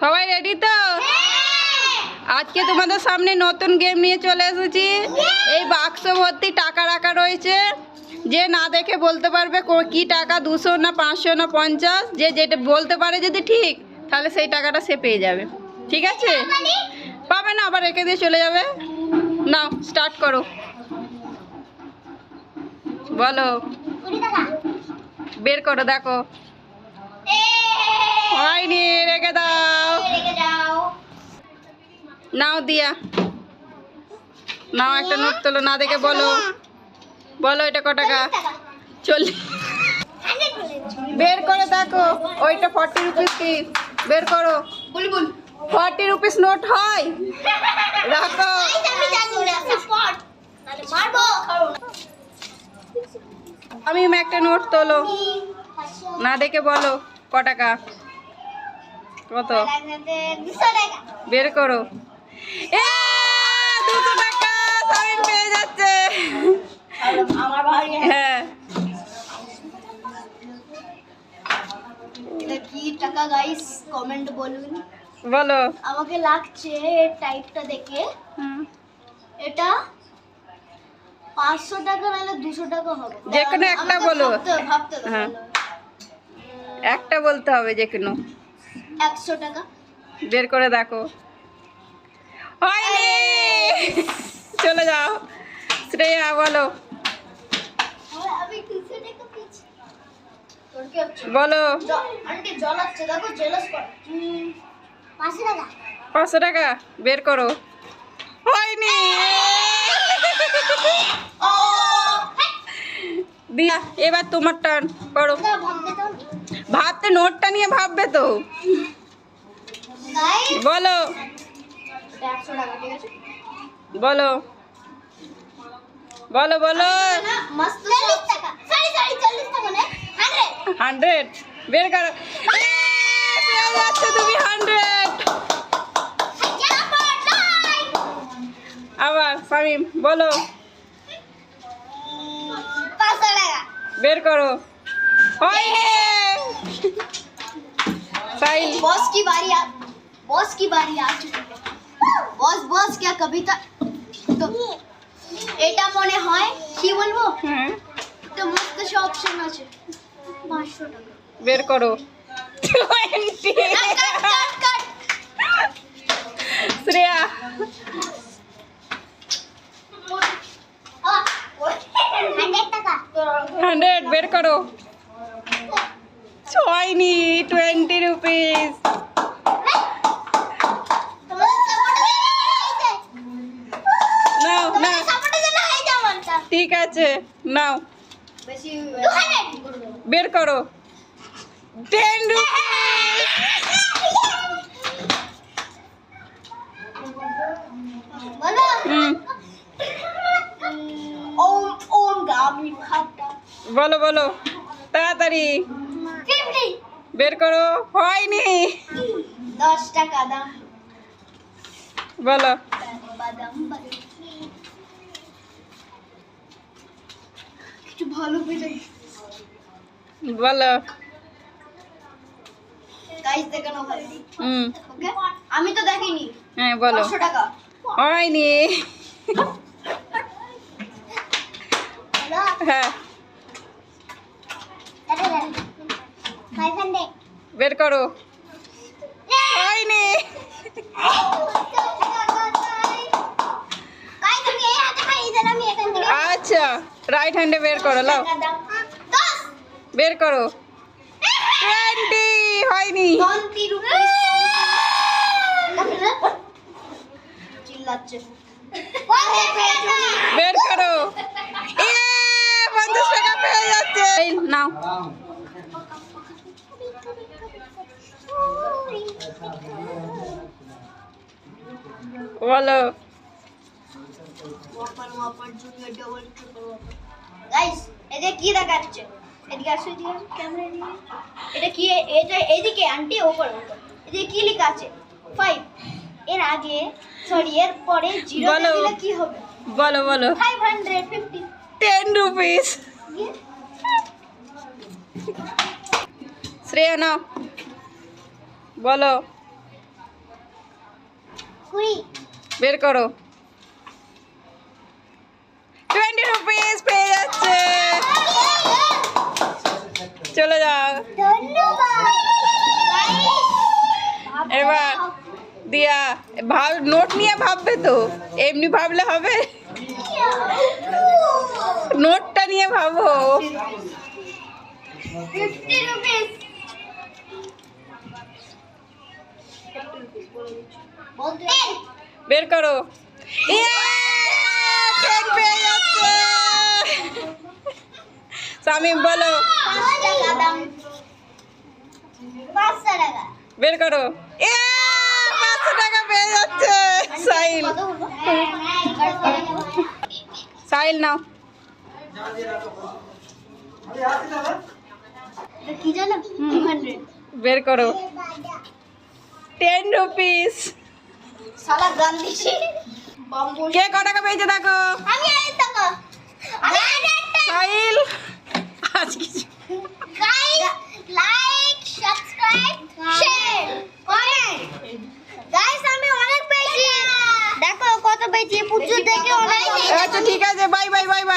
সবাই রেডি তো? আজকে তোমাদের সামনে নতুন গেম নিয়ে চলে এসেছি। এই বাক্স ভর্তি টাকা রাখা রয়েছে। যে না দেখে বলতে পারবে কো- কি টাকা দুশো না পাঁচশো না পঞ্চাশ? যে যেটা বলতে পারে যদি ঠিক তাহলে সেই টাকাটা সে পেয়ে যাবে। ঠিক আছে? পাবে না আবার রেখে দিয়ে চলে যাবে। নাও স্টার্ট করো। বলো। বের করো দেখো। হয়নি রেখে দাও নাও দিয়া নাও একটা নোট তোলো না দেখে বলো বলো এটা ক টাকা চল্লিশ বের করে দেখো ওইটা ফর্টি রুপিস কি বের করো ফর্টি রুপিস নোট হয় রাখো আমি একটা নোট তোলো না দেখে বলো ক টাকা? কত? বের করো। দুশো টাকা পেয়ে যাচ্ছে। হ্যাঁ। কি টাকা গাইস কমেন্ট বলুন। বলো। আমাকে লাগছে এর টাইপটা দেখে। হুম। এটা পাঁচশো টাকা নাহলে দুশো টাকা হবে। যে কোনো একটা বলো। ভাবতে হ্যাঁ। একটা বলতে হবে যে কোনো। একশো টাকা। বের করে দেখো। হয়নি! চলে যাও। শ্রেয়া বলো। বলো। পাঁচশো টাকা। বের করো। হয়নি! দিয়া এবার তোমার টার্ন করো। ভাবতে নোটটা নিয়ে ভাববে তো। বলো। বলো। বলো বলো। হান্ড্রেড। বের করো। তুমি হান্ড্রেড। আবার সামিম বলো। বের করো। হয়নি। সাইল बॉस की बारी आ बॉस की बारी आ चुकी है বস বস क्या कभी तक তো এটা মনে হয় কি বলবো হ্যাঁ তো মস্ত সব অপশন আছে পাঁচশো টাকা বের করো টোয়েন্টি কাট, কাট, কাট, কাট। শ্রেয়া আ, ওই, 100 টাকা হান্ড্রেড বের করো জন্য হয়েছে আমারটা। ঠিক আছে নাও। বের করো। টেন রুপিস বলো বলো। তাড়াতাড়ি। 50 বের করো হয়নি। দশ টাকা দাম। বলো। একটু ভালো বলো। আমি তো দেখিনি। হ্যাঁ বলো। টাকা। হয়নি। হ্যাঁ। ফাইভ হান্ড্রেড বের করো। হয়নি। আচ্ছা রাইট হ্যান্ডে বের করো লাও। বের করো। টোয়েন্টি হয়নি। বের করো। এ পঞ্চাশ টাকা পেয়ে যাচ্ছে। নাও। বলো। এটা কি দেখাচ্ছে? এদিকে আসো এদিকে ক্যামেরা এদিকে এটা কি? এটা এদিকে আন্টি ওপর এদিকে কি লেখা আছে? ফাইভ এর আগে সরি এর পরে জিরো। দিলে কি হবে? বলো বলো। Five hundred fifty ten rupees Shreya নাও বলো বের করো। টোয়েন্টি রুপিস পেয়ে যাচ্ছে। চলে যাও। এবার দিয়া ভাব নোট নিয়ে ভাববে তো। এমনি ভাবলে হবে? নোটটা নিয়ে ভাবো। ফিফটি রুপিস বের করো। সামিম বলো। বের করো। পাঁচশো টাকা পেয়ে যাচ্ছে। সাইল। সাইল নাও। বের করো। টেন রুপিস সালা গান দিছি কে ক টাকা পেয়েছে দেখো? আমি এই টাকা। সাইল আজ কিছু guys like subscribe share comment guys আমি অনেক পেয়েছি। দেখো কত পেয়েছি পুচু থেকে অনেক আচ্ছা ঠিক আছে বাই বাই বাই বাই